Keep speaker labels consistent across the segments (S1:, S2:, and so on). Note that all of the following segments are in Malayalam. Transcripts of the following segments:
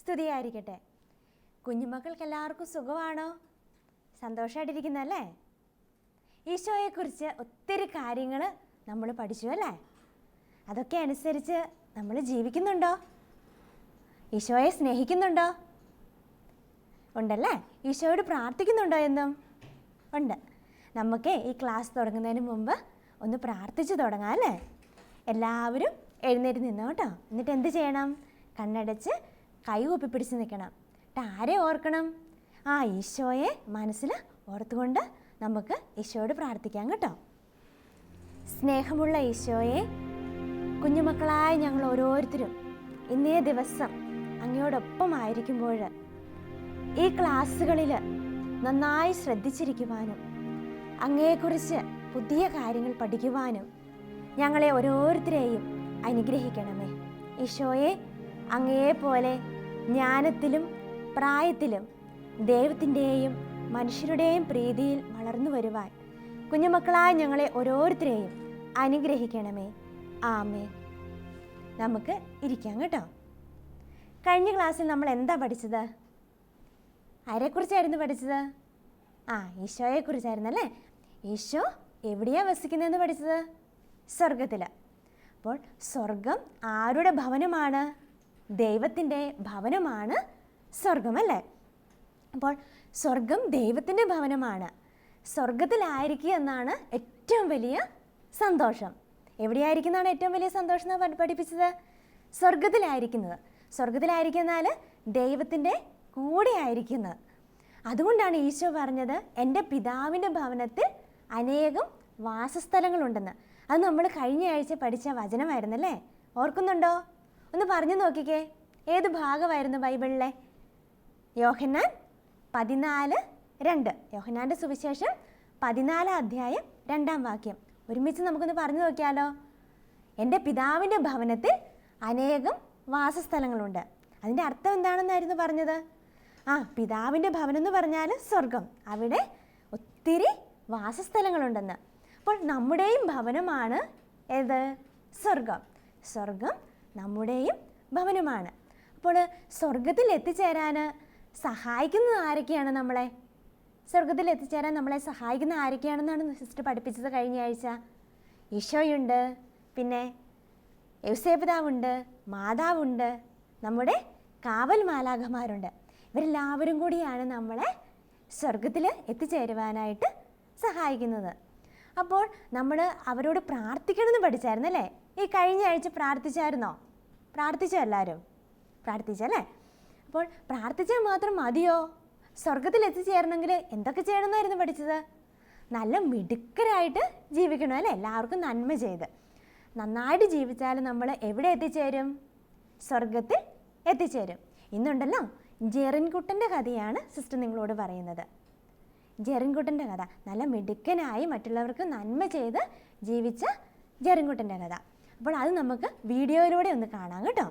S1: സ്തുതിയായിരിക്കട്ടെ. കുഞ്ഞുമക്കൾക്ക് എല്ലാവർക്കും സുഖമാണോ? സന്തോഷമായിട്ടിരിക്കുന്നല്ലേ ഈശോയെക്കുറിച്ച് ഒത്തിരി കാര്യങ്ങൾ നമ്മൾ പഠിച്ചു അല്ലേ? അതൊക്കെ അനുസരിച്ച് നമ്മൾ ജീവിക്കുന്നുണ്ടോ? ഈശോയെ സ്നേഹിക്കുന്നുണ്ടോ? ഉണ്ടല്ലേ? ഈശോയോട് പ്രാർത്ഥിക്കുന്നുണ്ടോ എന്നും? ഉണ്ട്. നമുക്ക് ഈ ക്ലാസ് തുടങ്ങുന്നതിന് മുമ്പ് ഒന്ന് പ്രാർത്ഥിച്ചു തുടങ്ങാം അല്ലേ? എല്ലാവരും എഴുന്നേറ്റ് നിന്നോ കേട്ടോ. എന്നിട്ട് എന്ത് ചെയ്യണം? കണ്ണടച്ച് കൈ ഒപ്പി പിടിച്ച് നിൽക്കണം. എന്നിട്ട് ആരെ ഓർക്കണം? ആ ഈശോയെ മനസ്സിൽ ഓർത്തുകൊണ്ട് നമുക്ക് ഈശോയോട് പ്രാർത്ഥിക്കാം കേട്ടോ. സ്നേഹമുള്ള ഈശോയെ കുഞ്ഞുമക്കളായ ഞങ്ങൾ ഓരോരുത്തരും ഇന്നേ ദിവസം അങ്ങയോടൊപ്പം ആയിരിക്കുമ്പോൾ ഈ ക്ലാസ്സുകളിൽ നന്നായി ശ്രദ്ധിച്ചിരിക്കുവാനും അങ്ങയെക്കുറിച്ച് പുതിയ കാര്യങ്ങൾ പഠിക്കുവാനും ഞങ്ങളെ ഓരോരുത്തരെയും അനുഗ്രഹിക്കണമേ. ഈശോയെ അങ്ങയെപ്പോലെ ജ്ഞാനത്തിലും പ്രായത്തിലും ദൈവത്തിന്റെയും മനുഷ്യരുടെയും പ്രീതിയിൽ വളർന്നു വരുവാൻ കുഞ്ഞുമക്കളായ ഞങ്ങളെ ഓരോരുത്തരെയും അനുഗ്രഹിക്കണമേ. ആമേ നമുക്ക് ഇരിക്കാം കേട്ടോ. കഴിഞ്ഞ ക്ലാസ്സിൽ നമ്മൾ എന്താ പഠിച്ചത്? ആരെക്കുറിച്ചായിരുന്നു പഠിച്ചത്? ആ ഈശോയെക്കുറിച്ചായിരുന്നു അല്ലേ ഈശോ എവിടെയാണ് വസിക്കുന്നതെന്ന് പഠിച്ചത്? സ്വർഗത്തിൽ അപ്പോൾ സ്വർഗം ആരുടെ ഭവനമാണ്? ദൈവത്തിന്റെ ഭവനമാണ് സ്വർഗം അല്ലേ അപ്പോൾ സ്വർഗം ദൈവത്തിന്റെ ഭവനമാണ്. സ്വർഗത്തിലായിരിക്കുക എന്നാണ് ഏറ്റവും വലിയ സന്തോഷം. എവിടെയായിരിക്കുന്നതാണ് ഏറ്റവും വലിയ സന്തോഷം എന്നാ പഠി- പഠിപ്പിച്ചത്? സ്വർഗത്തിലായിരിക്കുന്നത്. സ്വർഗത്തിലായിരിക്കുന്നാൽ ദൈവത്തിന്റെ കൂടെ ആയിരിക്കുന്നത്. അതുകൊണ്ടാണ് ഈശോ പറഞ്ഞത് എന്റെ പിതാവിന്റെ ഭവനത്തിൽ അനേകം വാസസ്ഥലങ്ങളുണ്ടെന്ന്. അത് നമ്മൾ കഴിഞ്ഞ ആഴ്ച പഠിച്ച വചനമായിരുന്നല്ലേ? ഓർക്കുന്നുണ്ടോ? ഒന്ന് പറഞ്ഞു നോക്കിക്കേ. ഏത് ഭാഗമായിരുന്നു ബൈബിളിലെ? യോഹന്നാൻ പതിനാല് രണ്ട്. യോഹന്നാന്റെ സുവിശേഷം പതിനാലാം അധ്യായം രണ്ടാം വാക്യം. ഒരുമിച്ച് നമുക്കൊന്ന് പറഞ്ഞു നോക്കിയാലോ? എന്റെ പിതാവിന്റെ ഭവനത്തിൽ അനേകം വാസസ്ഥലങ്ങളുണ്ട്. അതിന്റെ അർത്ഥം എന്താണെന്നായിരുന്നു പറഞ്ഞത്? ആ പിതാവിന്റെ ഭവനം എന്ന് പറഞ്ഞാൽ സ്വർഗം അവിടെ ഒത്തിരി വാസസ്ഥലങ്ങളുണ്ടെന്ന്. അപ്പോൾ നമ്മുടെയും ഭവനമാണ് ഏത്? സ്വർഗം സ്വർഗം നമ്മുടെയും ഭവനമാണ്. അപ്പോൾ സ്വർഗത്തിൽ എത്തിച്ചേരാൻ സഹായിക്കുന്നത് ആരൊക്കെയാണ് നമ്മളെ? സ്വർഗത്തിൽ എത്തിച്ചേരാൻ നമ്മളെ സഹായിക്കുന്ന ആരൊക്കെയാണെന്നാണ് സിസ്റ്റർ പഠിപ്പിച്ചത് കഴിഞ്ഞ ആഴ്ച. ഈശോയുണ്ട് പിന്നെ യൗസേപിതാവുണ്ട് മാതാവുണ്ട് നമ്മുടെ കാവൽ മാലാഖമാരുണ്ട്. ഇവരെല്ലാവരും കൂടിയാണ് നമ്മളെ സ്വർഗത്തിൽ എത്തിച്ചേരുവാനായിട്ട് സഹായിക്കുന്നത്. അപ്പോൾ നമ്മൾ അവരോട് പ്രാർത്ഥിക്കണമെന്ന് പഠിച്ചായിരുന്നു അല്ലേ ഈ കഴിഞ്ഞ ആഴ്ച പ്രാർത്ഥിച്ചായിരുന്നോ? പ്രാർത്ഥിച്ചോ എല്ലാവരും പ്രാർത്ഥിച്ചല്ലേ അപ്പോൾ പ്രാർത്ഥിച്ചാൽ മാത്രം മതിയോ? സ്വർഗത്തിൽ എത്തിച്ചേരണമെങ്കിൽ എന്തൊക്കെ ചെയ്യണമെന്നായിരുന്നു പഠിച്ചത്? നല്ല മിടുക്കരായിട്ട് ജീവിക്കണം അല്ലേ? എല്ലാവർക്കും നന്മ ചെയ്ത്. നന്നായിട്ട് ജീവിച്ചാൽ നമ്മൾ എവിടെ എത്തിച്ചേരും? സ്വർഗത്തിൽ എത്തിച്ചേരും. ഇന്നുണ്ടല്ലോ ജെറിൻകുട്ടന്റെ കഥയാണ് സിസ്റ്റർ നിങ്ങളോട് പറയുന്നത്. ജെറിൻകുട്ടന്റെ കഥ. നല്ല മിടുക്കനായി മറ്റുള്ളവർക്ക് നന്മ ചെയ്ത് ജീവിച്ച ജെറിൻകുട്ടന്റെ കഥ. അപ്പോൾ അത് നമുക്ക് വീഡിയോയിലൂടെ ഒന്ന് കാണാം കേട്ടോ.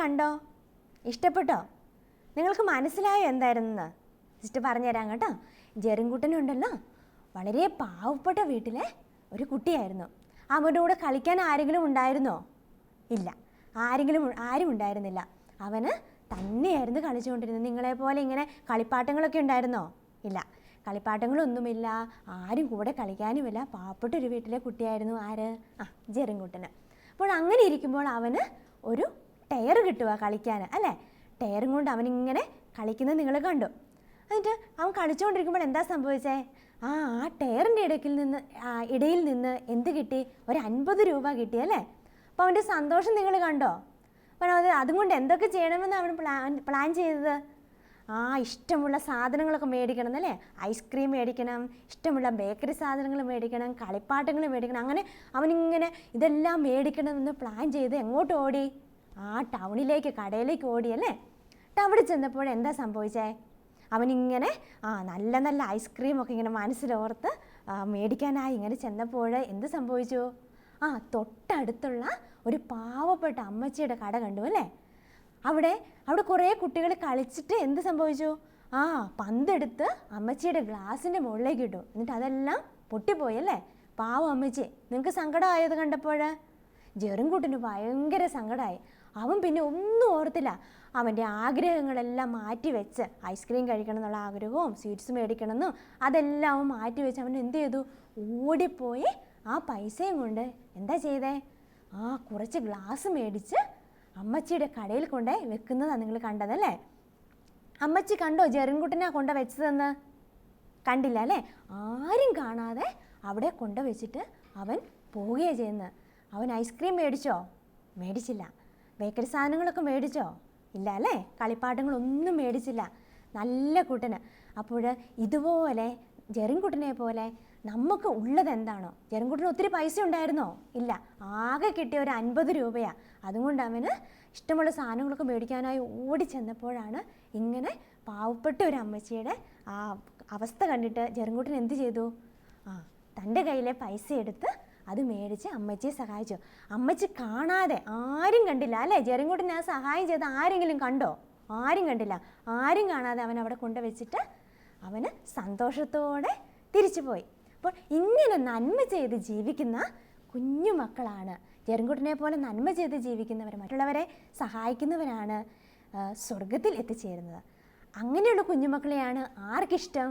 S1: കണ്ടോ? ഇഷ്ടപ്പെട്ടോ? നിങ്ങൾക്ക് മനസ്സിലായോ എന്തായിരുന്നെന്ന്? സിസ്റ്റർ പറഞ്ഞുതരാം കേട്ടോ. ജെറിൻകുട്ടനുണ്ടല്ലോ. വളരെ പാവപ്പെട്ട വീട്ടിലെ ഒരു കുട്ടിയായിരുന്നു. അവന്റെ കൂടെ കളിക്കാൻ ആരെങ്കിലും ഉണ്ടായിരുന്നോ? ഇല്ല. ആരെങ്കിലും ആരും ഉണ്ടായിരുന്നില്ല. അവന് തന്നെയായിരുന്നു കളിച്ചുകൊണ്ടിരുന്നത്. നിങ്ങളെ പോലെ ഇങ്ങനെ കളിപ്പാട്ടങ്ങളൊക്കെ ഉണ്ടായിരുന്നോ? ഇല്ല. കളിപ്പാട്ടങ്ങളൊന്നുമില്ല. ആരും കൂടെ കളിക്കാനുമില്ല. പാവപ്പെട്ട ഒരു വീട്ടിലെ കുട്ടിയായിരുന്നു ആര്? ആ ജെറിൻകുട്ടന്. അപ്പോൾ അങ്ങനെ ഇരിക്കുമ്പോൾ അവന് ഒരു ടയർ കിട്ടുക കളിക്കാൻ അല്ലേ? ടയറും കൊണ്ട് അവനിങ്ങനെ കളിക്കുന്നത് നിങ്ങൾ കണ്ടു. എന്നിട്ട് അവൻ കളിച്ചുകൊണ്ടിരിക്കുമ്പോൾ എന്താ സംഭവിച്ചേ? ആ ആ ടയറിന്റെ ഇടയ്ക്കിൽ നിന്ന് ഇടയിൽ നിന്ന് എന്ത് കിട്ടി? ഒരു അൻപത് രൂപ കിട്ടി അല്ലേ? അപ്പോൾ അവന്റെ സന്തോഷം നിങ്ങൾ കണ്ടോ? അപ്പോൾ അത് അതുകൊണ്ട് എന്തൊക്കെ ചെയ്യണമെന്ന് അവൻ പ്ലാൻ പ്ലാൻ ചെയ്തത്? ആ ഇഷ്ടമുള്ള സാധനങ്ങളൊക്കെ മേടിക്കണം അല്ലേ? ഐസ്ക്രീം മേടിക്കണം ഇഷ്ടമുള്ള ബേക്കറി സാധനങ്ങൾ മേടിക്കണം കളിപ്പാട്ടങ്ങൾ മേടിക്കണം. അങ്ങനെ അവനിങ്ങനെ ഇതെല്ലാം മേടിക്കണമെന്ന് പ്ലാൻ ചെയ്ത് എങ്ങോട്ട് ഓടി? ആ ടൗണിലേക്ക് കടയിലേക്ക് ഓടിയല്ലേ? എന്നിട്ട് അവിടെ ചെന്നപ്പോൾ എന്താ സംഭവിച്ചേ? അവനിങ്ങനെ ആ നല്ല നല്ല ഐസ്ക്രീമൊക്കെ ഇങ്ങനെ മനസ്സിലോർത്ത് മേടിക്കാനായി ഇങ്ങനെ ചെന്നപ്പോൾ എന്ത് സംഭവിച്ചു? ആ തൊട്ടടുത്തുള്ള ഒരു പാവപ്പെട്ട അമ്മച്ചിയുടെ കട കണ്ടു അല്ലേ? അവിടെ അവിടെ കുറേ കുട്ടികൾ കളിച്ചിട്ട് എന്ത് സംഭവിച്ചു? ആ പന്തെടുത്ത് അമ്മച്ചിയുടെ ഗ്ലാസിന്റെ മുകളിലേക്ക് ഇട്ടു. എന്നിട്ട് അതെല്ലാം പൊട്ടിപ്പോയി അല്ലേ? പാവം അമ്മച്ചി നിങ്ങൾക്ക് സങ്കടമായത് കണ്ടപ്പോൾ? ജെറുംകുട്ടിന് ഭയങ്കര സങ്കടമായി. അവൻ പിന്നെ ഒന്നും ഓർത്തില്ല. അവന്റെ ആഗ്രഹങ്ങളെല്ലാം മാറ്റി വെച്ച് ഐസ്ക്രീം കഴിക്കണം എന്നുള്ള ആഗ്രഹവും സ്വീറ്റ്സ് മേടിക്കണമെന്നും അതെല്ലാം അവൻ മാറ്റി വെച്ച് അവൻ എന്ത് ചെയ്തു? ഓടിപ്പോയി ആ പൈസയും കൊണ്ട് എന്താ ചെയ്തേ? ആ കുറച്ച് ഗ്ലാസ് മേടിച്ച് അമ്മച്ചിയുടെ കടയിൽ കൊണ്ട് വെക്കുന്നതാണ് നിങ്ങൾ കണ്ടതല്ലേ അമ്മച്ചി കണ്ടോ ജെറിൻകുട്ടനെ കൊണ്ട് വെച്ചതെന്ന്? കണ്ടില്ല അല്ലേ? ആരും കാണാതെ അവിടെ കൊണ്ട് വെച്ചിട്ട് അവൻ പോവുകയാണ് ചെയ്യുന്നത്. അവൻ ഐസ്ക്രീം മേടിച്ചോ? മേടിച്ചില്ല. ബേക്കറി സാധനങ്ങളൊക്കെ മേടിച്ചോ? ഇല്ല അല്ലേ കളിപ്പാട്ടങ്ങളൊന്നും മേടിച്ചില്ല. നല്ല കുട്ടന്. അപ്പോൾ ഇതുപോലെ ജെറിൻകുട്ടനെ പോലെ നമുക്ക് ഉള്ളത് എന്താണോ ജെറിൻകുട്ടന് ഒത്തിരി പൈസ ഉണ്ടായിരുന്നോ? ഇല്ല. ആകെ കിട്ടിയ ഒരു അൻപത് രൂപയാണ് അതുകൊണ്ട് അവന് ഇഷ്ടമുള്ള സാധനങ്ങളൊക്കെ മേടിക്കാനായി ഓടി ചെന്നപ്പോഴാണ് ഇങ്ങനെ പാവപ്പെട്ട ഒരു അമ്മച്ചിയുടെ ആ അവസ്ഥ കണ്ടിട്ട് ജെറിൻകുട്ടൻ എന്ത് ചെയ്തു? ആ തന്റെ കയ്യിലെ പൈസ എടുത്ത് അത് മേടിച്ച് അമ്മച്ചിയെ സഹായിച്ചു. അമ്മച്ചി കാണാതെ ആരും കണ്ടില്ല അല്ലേ? ജെറിൻകുട്ടനെ ആ സഹായം ചെയ്ത് ആരെങ്കിലും കണ്ടോ? ആരും കണ്ടില്ല. ആരും കാണാതെ അവൻ അവിടെ കൊണ്ടുവച്ചിട്ട് അവന് സന്തോഷത്തോടെ തിരിച്ചു പോയി. അപ്പോൾ ഇങ്ങനെ നന്മ ചെയ്ത് ജീവിക്കുന്ന കുഞ്ഞു മക്കളാണ്. ജെറിൻകുട്ടനെ പോലെ നന്മ ചെയ്ത് ജീവിക്കുന്നവർ മറ്റുള്ളവരെ സഹായിക്കുന്നവരാണ് സ്വർഗത്തിൽ എത്തിച്ചേരുന്നത്. അങ്ങനെയുള്ള കുഞ്ഞുമക്കളെയാണ് ആർക്കിഷ്ടം?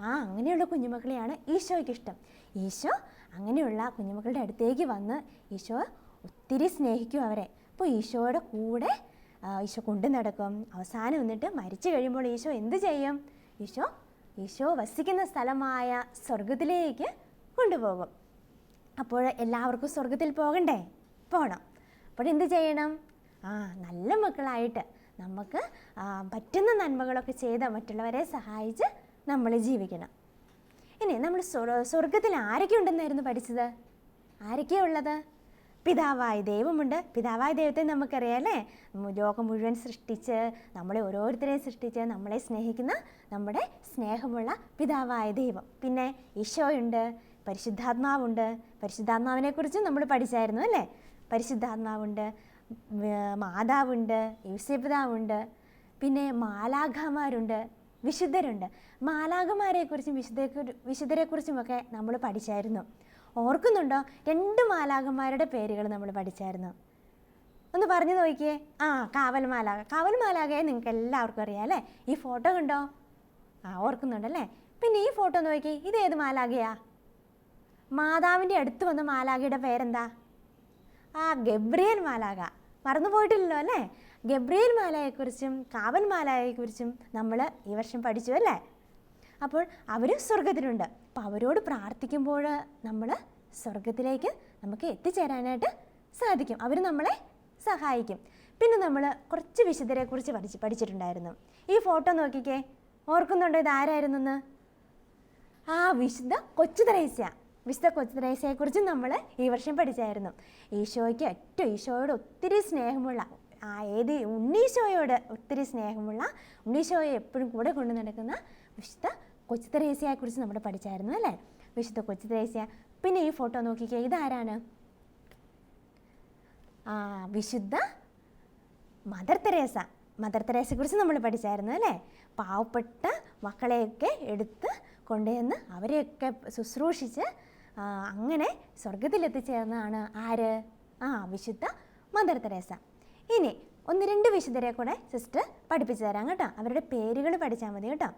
S1: ആ അങ്ങനെയുള്ള കുഞ്ഞുമക്കളെയാണ് ഈശോയ്ക്കിഷ്ടം. ഈശോ അങ്ങനെയുള്ള കുഞ്ഞുമക്കളുടെ അടുത്തേക്ക് വന്ന് ഈശോ ഒത്തിരി സ്നേഹിക്കും അവരെ. അപ്പോൾ ഈശോയുടെ കൂടെ ഈശോ കൊണ്ടു നടക്കും. അവസാനം എന്നിട്ട് മരിച്ചു കഴിയുമ്പോൾ ഈശോ എന്ത് ചെയ്യും? ഈശോ ഈശോ വസിക്കുന്ന സ്ഥലമായ സ്വർഗത്തിലേക്ക് കൊണ്ടുപോകും. അപ്പോൾ എല്ലാവർക്കും സ്വർഗത്തിൽ പോകണ്ടേ? പോകണം അപ്പോൾ എന്ത് ചെയ്യണം? ആ നല്ല മക്കളായിട്ട് നമുക്ക് പറ്റുന്ന നന്മകളൊക്കെ ചെയ്ത് മറ്റുള്ളവരെ സഹായിച്ച് നമ്മൾ ജീവിക്കണം. ഇനി നമ്മൾ സ്വർ- സ്വർഗത്തിൽ ആരൊക്കെ ഉണ്ടെന്നായിരുന്നു പഠിച്ചത്? ആരൊക്കെയാണ് ഉള്ളത്? പിതാവായ ദൈവമുണ്ട്. പിതാവായ ദൈവത്തെ നമുക്കറിയാം അല്ലേ? ലോകം മുഴുവൻ സൃഷ്ടിച്ച് നമ്മളെ ഓരോരുത്തരെയും സൃഷ്ടിച്ച് നമ്മളെ സ്നേഹിക്കുന്ന നമ്മുടെ സ്നേഹമുള്ള പിതാവായ ദൈവം. പിന്നെ ഈശോയുണ്ട് പരിശുദ്ധാത്മാവുണ്ട്. പരിശുദ്ധാത്മാവിനെക്കുറിച്ചും നമ്മൾ പഠിച്ചായിരുന്നു അല്ലേ? പരിശുദ്ധാത്മാവുണ്ട് മാതാവുണ്ട് യൂസപിതാവുണ്ട് പിന്നെ മാലാഖമാരുണ്ട്. വിശുദ്ധരുണ്ട്. മാലാഖമാരെക്കുറിച്ചും വിശുദ്ധ വിശുദ്ധരെക്കുറിച്ചുമൊക്കെ നമ്മൾ പഠിച്ചായിരുന്നു. ഓർക്കുന്നുണ്ടോ? രണ്ട് മാലാഖമാരുടെ പേരുകൾ നമ്മൾ പഠിച്ചായിരുന്നു. ഒന്ന് പറഞ്ഞു നോക്കിയേ. ആ കാവൽ മാലാഖ. കാവൽ മാലാഖയെ നിങ്ങൾക്ക് എല്ലാവർക്കും അറിയാം അല്ലേ? ഈ ഫോട്ടോ കണ്ടോ? ആ ഓർക്കുന്നുണ്ടല്ലേ? പിന്നെ ഈ ഫോട്ടോ നോക്കി ഇത് ഏത് മാലാഖയാ? മാതാവിന്റെ അടുത്ത് വന്ന മാലാഖയുടെ പേരെന്താ? ആ ഗബ്രിയൽ മാലാഖ. മറന്നു പോയിട്ടില്ലല്ലോ അല്ലേ? ഗബ്രിയേൽ മാലയെക്കുറിച്ചും കാവൻ മാലയെക്കുറിച്ചും നമ്മൾ ഈ വർഷം പഠിച്ചു അല്ലേ? അപ്പോൾ അവരും സ്വർഗത്തിലുണ്ട് അപ്പോൾ അവരോട് പ്രാർത്ഥിക്കുമ്പോൾ നമ്മൾ സ്വർഗത്തിലേക്ക് നമുക്ക് എത്തിച്ചേരാനായിട്ട് സാധിക്കും. അവർ നമ്മളെ സഹായിക്കും. പിന്നെ നമ്മൾ കുറച്ച് വിശുദ്ധരെക്കുറിച്ച് പഠിച്ച് പഠിച്ചിട്ടുണ്ടായിരുന്നു. ഈ ഫോട്ടോ നോക്കിക്കേ. ഓർക്കുന്നുണ്ടോ ഇത് ആരായിരുന്നെന്ന് ആ വിശുദ്ധ കൊച്ചു ത്രേസ്യ. വിശുദ്ധ കൊച്ചു ത്രേസ്യയെക്കുറിച്ചും നമ്മൾ ഈ വർഷം പഠിച്ചായിരുന്നു. ഈശോയ്ക്ക് ഏറ്റവും ഈശോയോട് ഒത്തിരി സ്നേഹമുള്ള ആ ഏത് ഉണ്ണീശോയോട് ഒത്തിരി സ്നേഹമുള്ള ഉണ്ണീശോയെ എപ്പോഴും കൂടെ കൊണ്ടു നടക്കുന്ന വിശുദ്ധ കൊച്ചു ത്രേസ്യയെക്കുറിച്ച് നമ്മൾ പഠിച്ചായിരുന്നു അല്ലേ? വിശുദ്ധ കൊച്ചു പിന്നെ ഈ ഫോട്ടോ നോക്കിക്കേ ഇതാരാണ്? ആ വിശുദ്ധ മദർ തെരേസ. മദർ തെരേസയെക്കുറിച്ച് നമ്മൾ പഠിച്ചായിരുന്നു അല്ലേ? പാവപ്പെട്ട മക്കളെയൊക്കെ എടുത്ത് കൊണ്ടുവന്ന് അവരെയൊക്കെ ശുശ്രൂഷിച്ച് അങ്ങനെ സ്വർഗത്തിലെത്തിച്ചേർന്നതാണ് ആര്? ആ വിശുദ്ധ മദർ തെരേസ. ഇനി ഒന്ന് രണ്ട് വിശുദ്ധരെ കൂടെ സിസ്റ്റർ പഠിപ്പിച്ചു തരാം കേട്ടോ. അവരുടെ പേരുകൾ പഠിച്ചാൽ മതി കേട്ടോ.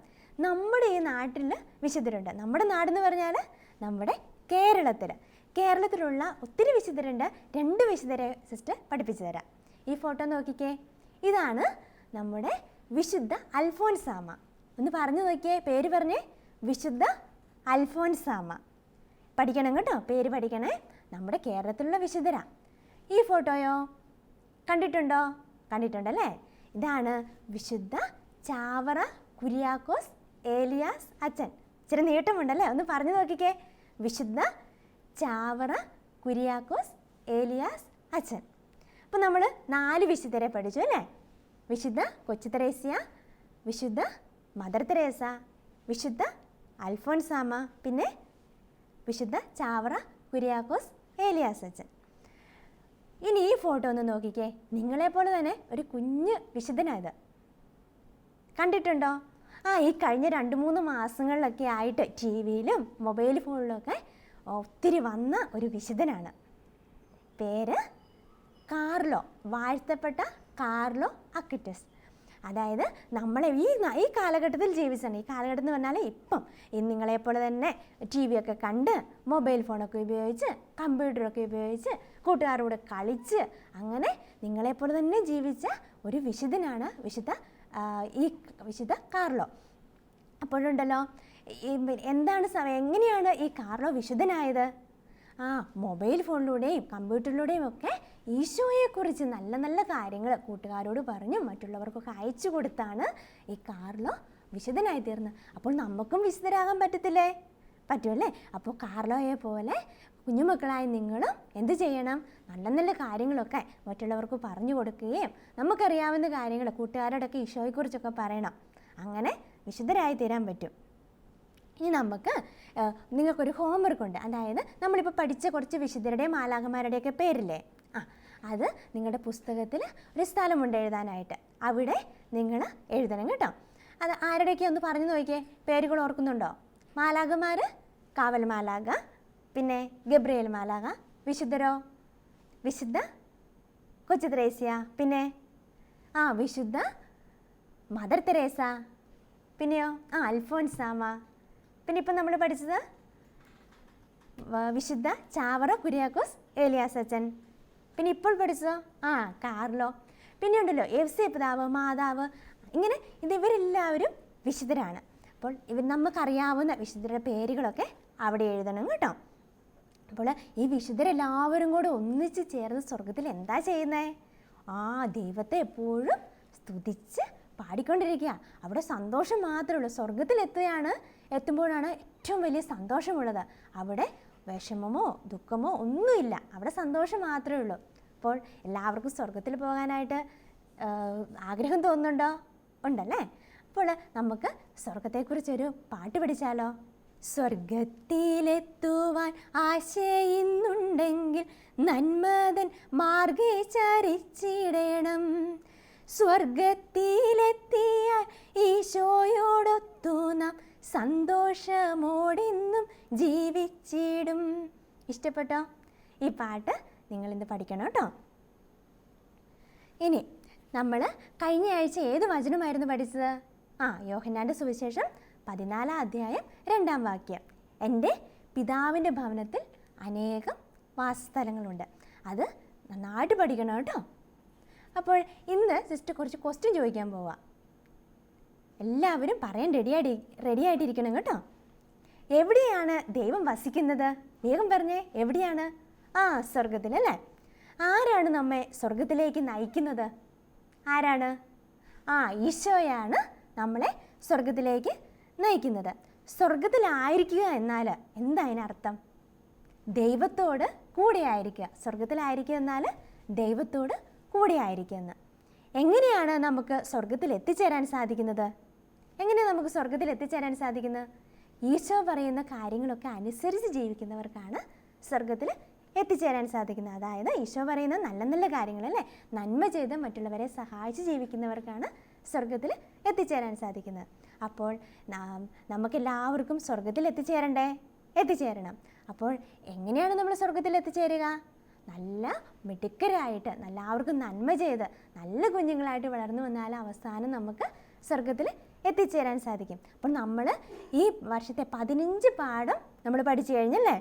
S1: നമ്മുടെ ഈ നാട്ടിൽ വിശുദ്ധരുണ്ട്. നമ്മുടെ നാടെന്ന് പറഞ്ഞാൽ നമ്മുടെ കേരളത്തിൽ. കേരളത്തിലുള്ള ഒത്തിരി വിശുദ്ധരുണ്ട്. രണ്ട് വിശുദ്ധരെ സിസ്റ്റർ പഠിപ്പിച്ചു തരാം. ഈ ഫോട്ടോ നോക്കിക്കേ. ഇതാണ് നമ്മുടെ വിശുദ്ധ അൽഫോൻസാമ ഒന്ന് പറഞ്ഞു നോക്കിയേ. പേര് പറഞ്ഞേ. വിശുദ്ധ അൽഫോൻസാമ പഠിക്കണം കേട്ടോ. പേര് പഠിക്കണേ. നമ്മുടെ കേരളത്തിലുള്ള വിശുദ്ധരാ. ഈ ഫോട്ടോയോ കണ്ടിട്ടുണ്ടോ? കണ്ടിട്ടുണ്ടല്ലേ? ഇതാണ് വിശുദ്ധ ചാവറ കുര്യാക്കോസ് ഏലിയാസ് അച്ഛൻ. ഇച്ചിരി നീട്ടമുണ്ടല്ലേ? ഒന്ന് പറഞ്ഞു നോക്കിക്കേ. വിശുദ്ധ ചാവറ കുര്യാക്കോസ് ഏലിയാസ് അച്ഛൻ. അപ്പോൾ നമ്മൾ നാല് വിശുദ്ധരെ പഠിച്ചു അല്ലേ? വിശുദ്ധ കൊച്ചു തെരേസ്യ വിശുദ്ധ മദർ തെരേസ വിശുദ്ധ അൽഫോൻസാമ പിന്നെ വിശുദ്ധ ചാവറ കുര്യാക്കോസ് ഏലിയാസ് അച്ഛൻ. ഇനി ഈ ഫോട്ടോ ഒന്ന് നോക്കിക്കേ. നിങ്ങളെപ്പോലെ തന്നെ ഒരു കുഞ്ഞ് വിശുദ്ധനായത്. കണ്ടിട്ടുണ്ടോ? ആ ഈ കഴിഞ്ഞ രണ്ട് മൂന്ന് മാസങ്ങളിലൊക്കെ ആയിട്ട് ടി വിയിലും മൊബൈൽ ഫോണിലൊക്കെ ഒത്തിരി വന്ന ഒരു വിശുദ്ധനാണ്. പേര് കാർലോ. വാഴ്ത്തപ്പെട്ട കാർലോ അക്കിറ്റസ്. അതായത് നമ്മളെ ഈ ഈ കാലഘട്ടത്തിൽ ജീവിച്ചാണ് ഈ കാലഘട്ടം എന്ന് പറഞ്ഞാൽ ഇപ്പം. നിങ്ങളെപ്പോലെ തന്നെ ടി വി ഒക്കെ കണ്ട് മൊബൈൽ ഫോണൊക്കെ ഉപയോഗിച്ച് കമ്പ്യൂട്ടറൊക്കെ ഉപയോഗിച്ച് കൂട്ടുകാരോട് കളിച്ച് അങ്ങനെ നിങ്ങളെപ്പോലെ തന്നെ ജീവിച്ച ഒരു വിശുദ്ധനാണ് വിശുദ്ധ ഈ വിശുദ്ധ കാർലോ. അപ്പോഴുണ്ടല്ലോ എന്താണ് എങ്ങനെയാണ് ഈ കാർലോ വിശുദ്ധനായത്? ആ മൊബൈൽ ഫോണിലൂടെയും കമ്പ്യൂട്ടറിലൂടെയും ഒക്കെ ഈശോയെക്കുറിച്ച് നല്ല നല്ല കാര്യങ്ങൾ കൂട്ടുകാരോട് പറഞ്ഞും മറ്റുള്ളവർക്കൊക്കെ അയച്ചു കൊടുത്താണ് ഈ കാർലോ വിശുദ്ധനായി തീർന്നത് അപ്പോൾ നമുക്കും വിശുദ്ധരാകാൻ പറ്റത്തില്ലേ? പറ്റുമല്ലേ അപ്പോൾ കാർലോയെ പോലെ കുഞ്ഞുമക്കളായ നിങ്ങളും എന്ത് ചെയ്യണം? നല്ല നല്ല കാര്യങ്ങളൊക്കെ മറ്റുള്ളവർക്ക് പറഞ്ഞു കൊടുക്കുകയും നമുക്കറിയാവുന്ന കാര്യങ്ങൾ കൂട്ടുകാരോടൊക്കെ ഈശോയെക്കുറിച്ചൊക്കെ പറയണം. അങ്ങനെ വിശുദ്ധരായി തീരാൻ പറ്റും. ഇനി നമുക്ക് നിങ്ങൾക്കൊരു ഹോംവർക്ക് ഉണ്ട്. അതായത് നമ്മളിപ്പോൾ പഠിച്ച കുറച്ച് വിശുദ്ധരുടെയും മാലാകന്മാരുടെയൊക്കെ പേരില്ലേ? ആ അത് നിങ്ങളുടെ പുസ്തകത്തിൽ ഒരു സ്ഥലമുണ്ട് എഴുതാനായിട്ട്. അവിടെ നിങ്ങൾ എഴുതണം കേട്ടോ. അത് ആരുടെയൊക്കെ ഒന്ന് പറഞ്ഞു നോക്കിയേ? പേരുകൾ ഓർക്കുന്നുണ്ടോ? മാലാകന്മാർ കാവൽ മാലാക പിന്നെ ഗബ്രിയേൽ മാലാക വിശുദ്ധരോ? വിശുദ്ധ കൊച്ചു ത്രേസ്യ പിന്നെ? ആ വിശുദ്ധ മദർ തെരേസ പിന്നെയോ? ആ അൽഫോൻസാമ പിന്നെ ഇപ്പം നമ്മൾ പഠിച്ചത് വിശുദ്ധ ചാവറ കുര്യാക്കോസ് ഏലിയാസ് അച്ഛൻ. പിന്നെ ഇപ്പോൾ പഠിച്ചതോ ആ കാർലോ. പിന്നെ ഉണ്ടല്ലോ എഫ് പിതാവ് മാതാവ്. ഇങ്ങനെ ഇത് ഇവരെല്ലാവരും വിശുദ്ധരാണ്. അപ്പോൾ ഇവർ നമുക്കറിയാവുന്ന വിശുദ്ധരുടെ പേരുകളൊക്കെ അവിടെ എഴുതണം കേട്ടോ. അപ്പോൾ ഈ വിശുദ്ധരെല്ലാവരും കൂടെ ഒന്നിച്ച് ചേർന്ന് സ്വർഗത്തിൽ എന്താ ചെയ്യുന്നത് ആ ദൈവത്തെ എപ്പോഴും സ്തുതിച്ച് പാടിക്കൊണ്ടിരിക്കുക. അവിടെ സന്തോഷം മാത്രമേ ഉള്ളൂ സ്വർഗത്തിലെത്തുകയാണ് എത്തുമ്പോഴാണ് ഏറ്റവും വലിയ സന്തോഷമുള്ളത്. അവിടെ വിഷമമോ ദുഃഖമോ ഒന്നുമില്ല. അവിടെ സന്തോഷം മാത്രമേ ഉള്ളൂ. അപ്പോൾ എല്ലാവർക്കും സ്വർഗത്തിൽ പോകാനായിട്ട് ആഗ്രഹം തോന്നുന്നുണ്ടോ? ഉണ്ടല്ലേ? അപ്പോൾ നമുക്ക് സ്വർഗത്തെക്കുറിച്ചൊരു പാട്ട് പഠിച്ചാലോ? സ്വർഗത്തിലെത്തുവാൻ ആശയുന്നുണ്ടെങ്കിൽ നന്മതൻ മാർഗേ ചരിച്ചിടണം. സ്വർഗത്തിലെത്തിയാൽ ഈശോയോടൊത്തു നാം സന്തോഷമോടെന്നും ജീവിച്ചിടും. ഇഷ്ടപ്പെട്ടോ? ഈ പാട്ട് നിങ്ങളിന്ന് പഠിക്കണം കേട്ടോ. ഇനി നമ്മൾ കഴിഞ്ഞ ആഴ്ച ഏത് വചനമായിരുന്നു പഠിച്ചത്? ആ യോഹന്നാന്റെ സുവിശേഷം പതിനാലാം അധ്യായം രണ്ടാം വാക്യം. എന്റെ പിതാവിന്റെ ഭവനത്തിൽ അനേകം വാസസ്ഥലങ്ങളുണ്ട്. അത് നന്നായിട്ട് പഠിക്കണം കേട്ടോ. അപ്പോൾ ഇന്ന് സിസ്റ്റർ കുറച്ച് ക്വസ്റ്റ്യൻ ചോദിക്കാൻ പോവാം. എല്ലാവരും പറയാൻ റെഡിയായി ആയിട്ടിരിക്കണം കേട്ടോ. എവിടെയാണ് ദൈവം വസിക്കുന്നത്? വേഗം പറഞ്ഞേ എവിടെയാണ്? ആ സ്വർഗത്തിലല്ലേ ആരാണ് നമ്മെ സ്വർഗത്തിലേക്ക് നയിക്കുന്നത്? ആരാണ്? ആ ഈശോയാണ് നമ്മളെ സ്വർഗത്തിലേക്ക് നയിക്കുന്നത്. സ്വർഗത്തിലായിരിക്കുക എന്നാൽ എന്താ ദൈവത്തോട് കൂടെ ആയിരിക്കുക സ്വർഗത്തിലായിരിക്കുക എന്നാൽ ദൈവത്തോട് കൂടെ ആയിരിക്കുക എങ്ങനെയാണ് നമുക്ക് സ്വർഗത്തിൽ എത്തിച്ചേരാൻ സാധിക്കുന്നത്? എങ്ങനെയാണ് നമുക്ക് സ്വർഗത്തിൽ എത്തിച്ചേരാൻ സാധിക്കുന്നത് ഈശോ പറയുന്ന കാര്യങ്ങളൊക്കെ അനുസരിച്ച് ജീവിക്കുന്നവർക്കാണ് സ്വർഗത്തിൽ എത്തിച്ചേരാൻ സാധിക്കുന്നത്. അതായത് ഈശോ പറയുന്ന നല്ല നല്ല കാര്യങ്ങൾ അല്ലേ നന്മ ചെയ്ത് മറ്റുള്ളവരെ സഹായിച്ച് ജീവിക്കുന്നവർക്കാണ് സ്വർഗത്തിൽ എത്തിച്ചേരാൻ സാധിക്കുന്നത്. അപ്പോൾ നാം നമുക്കെല്ലാവർക്കും സ്വർഗത്തിൽ എത്തിച്ചേരണ്ടേ? എത്തിച്ചേരണം. അപ്പോൾ എങ്ങനെയാണ് നമ്മൾ സ്വർഗത്തിൽ എത്തിച്ചേരുക? നല്ല മിടുക്കരായിട്ട് എല്ലാവർക്കും നന്മ ചെയ്ത് നല്ല കുഞ്ഞുങ്ങളായിട്ട് വളർന്നു വന്നാൽ അവസാനം നമുക്ക് സ്വർഗത്തിൽ എത്തിച്ചേരാൻ സാധിക്കും. അപ്പോൾ നമ്മൾ ഈ വർഷത്തെ പതിനഞ്ച് പാഠം നമ്മൾ പഠിച്ചു കഴിഞ്ഞല്ലേ?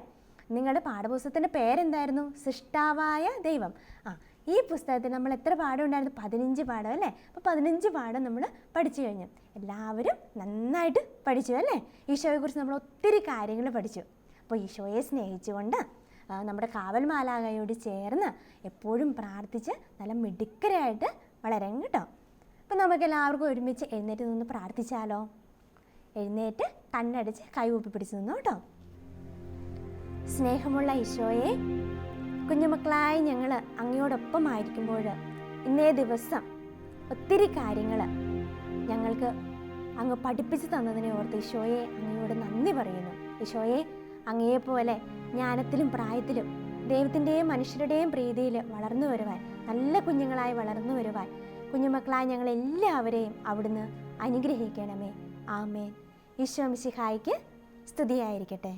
S1: നിങ്ങളുടെ പാഠപുസ്തകത്തിന്റെ പേരെന്തായിരുന്നു? സൃഷ്ടാവായ ദൈവം. ആ ഈ പുസ്തകത്തിൽ നമ്മൾ എത്ര പാഠം ഉണ്ടായിരുന്നു? പതിനഞ്ച് പാഠം അല്ലേ? അപ്പോൾ പതിനഞ്ച് പാഠം നമ്മൾ പഠിച്ചു കഴിഞ്ഞു. എല്ലാവരും നന്നായിട്ട് പഠിച്ചു അല്ലേ? ഈശോയെക്കുറിച്ച് നമ്മൾ ഒത്തിരി കാര്യങ്ങൾ പഠിച്ചു. അപ്പോൾ ഈശോയെ സ്നേഹിച്ചുകൊണ്ട് നമ്മുടെ കാവൽ മാലാകയോട് ചേർന്ന് എപ്പോഴും പ്രാർത്ഥിച്ച് നല്ല മിടുക്കരായിട്ട് വളരാൻ കേട്ടോ. അപ്പം നമുക്ക് എല്ലാവർക്കും ഒരുമിച്ച് എഴുന്നേറ്റ് നിന്ന് പ്രാർത്ഥിച്ചാലോ? എഴുന്നേറ്റ് കണ്ണടിച്ച് ഊപ്പി പിടിച്ച് നിന്നു കേട്ടോ. സ്നേഹമുള്ള ഈശോയെ കുഞ്ഞുമക്കളായി ഞങ്ങൾ അങ്ങയോടൊപ്പം ആയിരിക്കുമ്പോൾ ഇന്നേ ദിവസം ഒത്തിരി കാര്യങ്ങൾ ഞങ്ങൾക്ക് അങ്ങ് പഠിപ്പിച്ചു തന്നതിനെ ഓർത്ത് ഈശോയെ അങ്ങയോട് നന്ദി പറയുന്നു. ഈശോയെ അങ്ങയെപ്പോലെ ജ്ഞാനത്തിലും പ്രായത്തിലും ദൈവത്തിന്റെയും മനുഷ്യരുടെയും പ്രീതിയിൽ വളർന്നു വരുവാൻ നല്ല കുഞ്ഞുങ്ങളായി വളർന്നു വരുവാൻ കുഞ്ഞുമക്കളായ ഞങ്ങളെല്ലാവരെയും അവിടുന്ന് അനുഗ്രഹിക്കണമേ. ആമേൻ. ഈശോ മിശിഹായിക്ക് സ്തുതിയായിരിക്കട്ടെ.